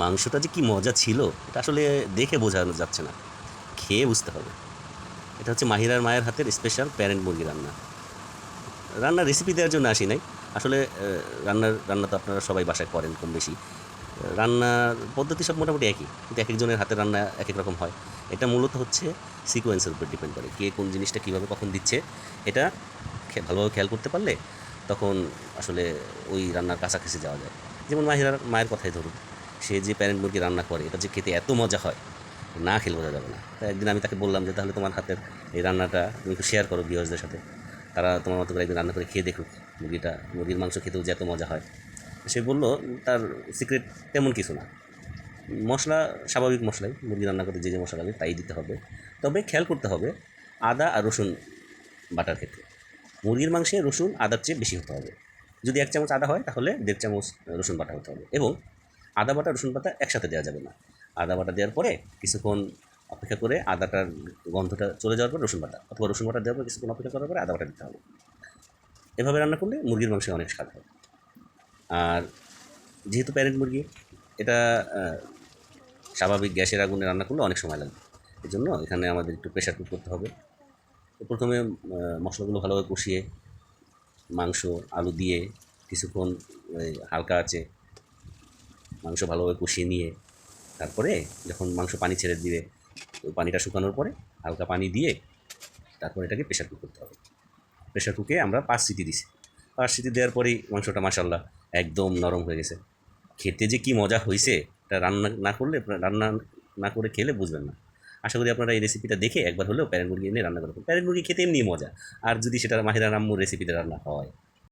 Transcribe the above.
মাংসটা যে কি মজা ছিল, এটা আসলে দেখে বোঝানো যাচ্ছে না। খেয়ে বুঝতে হবে। এটা হচ্ছে মাহিরার মায়ের হাতের স্পেশাল প্যারেন্ট মুরগি রান্না। রান্নার রেসিপি দেওয়ার জন্য আসি নাই। আসলে রান্নার, রান্না তো আপনারা সবাই বাসায় করেন কম বেশি। রান্নার পদ্ধতি সব মোটামুটি একই, কিন্তু এক একজনের হাতের রান্না এক এক রকম হয়। এটা মূলত হচ্ছে সিকোয়েন্সের উপর ডিপেন্ড করে, কে কোন জিনিসটা কীভাবে কখন দিচ্ছে। এটা ভালোভাবে খেয়াল করতে পারলে তখন আসলে ওই রান্নার কাছাকাছি যাওয়া যায়। যেমন মাহিরার মায়ের কথাই ধরুন। সে যে প্যারেন্ট মুরগি রান্না করে, এটা যে খেতে এত মজা হয়, না খেলে বোঝা যাবে না। তাই একদিন আমি তাকে বললাম যে, তাহলে তোমার হাতের এই রান্নাটা তুমি একটু শেয়ার করো ভিউয়ার্সদের সাথে। তারা তোমার মতো করে একদিন রান্না করে খেয়ে দেখুক, মুরগিটা, মুরগির মাংস খেতেও যে এত মজা হয়। সে বলল, তার সিক্রেট তেমন কিছু না। মশলা, স্বাভাবিক মশলাই, মুরগি রান্না করতে যে যে মশলা লাগে তাই দিতে হবে। তবে খেয়াল করতে হবে, আদা আর রসুন বাটার ক্ষেত্রে মুরগির মাংসে রসুন, আদার চেয়ে বেশি হতে হবে। যদি এক চামচ আদা হয়, তাহলে দেড় চামচ রসুন বাটা হতে হবে এবং আদা বাটা, রসুন বাটা একসাথে দেওয়া যাবে না। আদা বাটা দেওয়ার পরে কিছুক্ষণ অপেক্ষা করে আদাটার গন্ধটা চলে যাওয়ার পর রসুন বাটা, অথবা রসুন বাটা দেওয়ার পর কিছুক্ষণ অপেক্ষা করার পরে আদা বাটা দিতে হবে। এভাবে রান্না করলে মুরগির মাংসে অনেক স্বাদ হয়। আর যেহেতু প্যারেন্ট মুরগি, এটা স্বাভাবিক গ্যাসের আগুনে রান্না করলে অনেক সময় লাগবে এই জন্য এখানে আমাদের একটু প্রেশার কুক করতে হবে। প্রথমে মশলাগুলো ভালোভাবে কষিয়ে মাংস, আলু দিয়ে কিছুক্ষণ হালকা আছে মাংস ভালোভাবে কষিয়ে নিয়ে তারপরে যখন মাংস পানি ছেড়ে দিবে ওই পানিটা শুকানোর পরে হালকা পানি দিয়ে তারপর এটাকে প্রেশার কুক করতে হবে। প্রেশার কুকে আমরা পাঁচ সিটি দিছি। পাঁচ সিটি দেওয়ার পরেই মাংসটা মাসাল্লাহ একদম নরম হয়ে গেছে। খেতে যে কি মজা হয়েছে এটা রান্না না করলে, রান্না না করে খেলে বুঝবেন না। আশা করি আপনারা এই রেসিপিটা দেখে একবার হলেও প্যারেন্ট মুরগি এনে রান্না করবেন প্যারেন্ট মুরগি খেতে এমনি মজা। আর যদি সেটা মাহিরা রাম্মুর রেসিপিতে রান্না হয়